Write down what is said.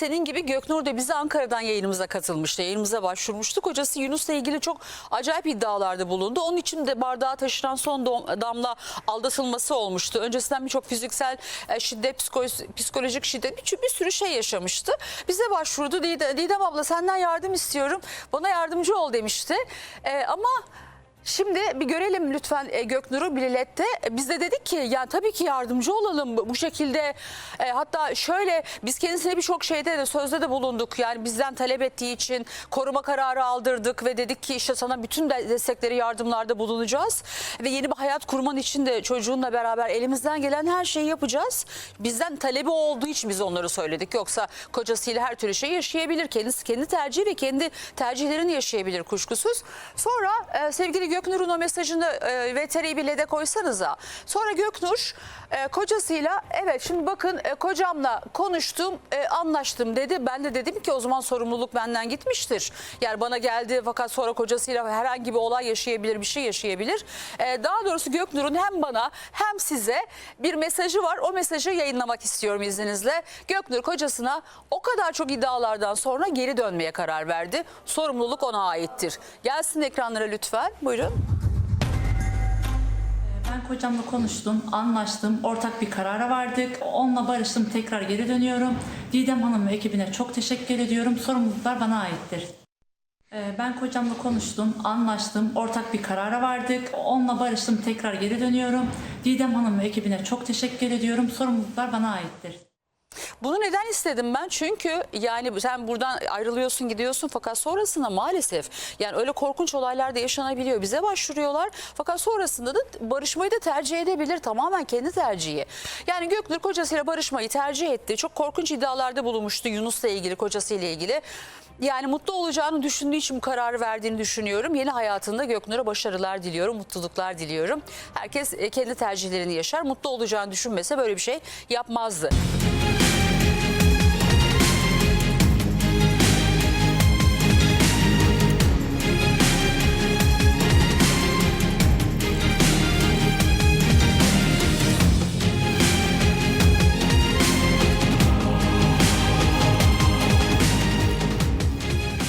senin gibi Göknur da bize Ankara'dan yayınımıza katılmıştı. Yayınımıza başvurmuştu. Kocası Yunus'la ilgili çok acayip iddialarda bulundu. Onun için de bardağa taşıran son damla aldatılması olmuştu. Öncesinden birçok fiziksel e, şiddet, psiko- psikolojik şiddet bir, bir sürü şey yaşamıştı. Bize başvurdu. Didem, abla senden yardım istiyorum. Bana yardımcı ol demişti. E, ama Şimdi bir görelim lütfen e, Göknur'u Bilet'te. E, Biz de dedik ki ya tabii ki yardımcı olalım bu şekilde. E, hatta şöyle biz kendisine birçok şeyde de sözde de bulunduk. Yani bizden talep ettiği için koruma kararı aldırdık ve dedik ki işte sana bütün de- destekleri yardımlarda bulunacağız. Ve yeni bir hayat kurman için de çocuğunla beraber elimizden gelen her şeyi yapacağız. Bizden talebi olduğu için biz onları söyledik. Yoksa kocasıyla her türlü şey yaşayabilir. Kendisi kendi tercihi ve kendi tercihlerini yaşayabilir kuşkusuz. Sonra e, sevgili Göknur'un o mesajını e, VTR'yi bile de koysanıza. Sonra Göknur e, kocasıyla evet şimdi bakın e, kocamla konuştum e, anlaştım dedi. Ben de dedim ki o zaman sorumluluk benden gitmiştir. Yani bana geldi fakat sonra kocasıyla herhangi bir olay yaşayabilir bir şey yaşayabilir. E, daha doğrusu Göknur'un hem bana hem size bir mesajı var. O mesajı yayınlamak istiyorum izninizle. Göknur kocasına o kadar çok iddialardan sonra geri dönmeye karar verdi. Sorumluluk ona aittir. Gelsin ekranlara lütfen. Buyurun. Ben kocamla konuştum, anlaştım, ortak bir karara vardık. Onunla barıştım, tekrar geri dönüyorum. Didem Hanım ve ekibine çok teşekkür ediyorum. Sorumluluklar bana aittir. Ee, Ben kocamla konuştum, anlaştım, ortak bir karara vardık. Onunla barıştım, tekrar geri dönüyorum. Didem Hanım ve ekibine çok teşekkür ediyorum. Sorumluluklar bana aittir. Bunu neden istedim ben? Çünkü yani sen buradan ayrılıyorsun gidiyorsun fakat sonrasında maalesef yani öyle korkunç olaylar da yaşanabiliyor. Bize başvuruyorlar fakat sonrasında da barışmayı da tercih edebilir. Tamamen kendi tercihi. Yani Göknur kocasıyla barışmayı tercih etti. Çok korkunç iddialarda bulunmuştu Yunus'la ilgili kocasıyla ilgili. Yani mutlu olacağını düşündüğü için bu kararı verdiğini düşünüyorum. Yeni hayatında Göknur'a başarılar diliyorum, mutluluklar diliyorum. Herkes e, kendi tercihlerini yaşar. Mutlu olacağını düşünmese böyle bir şey yapmazdı.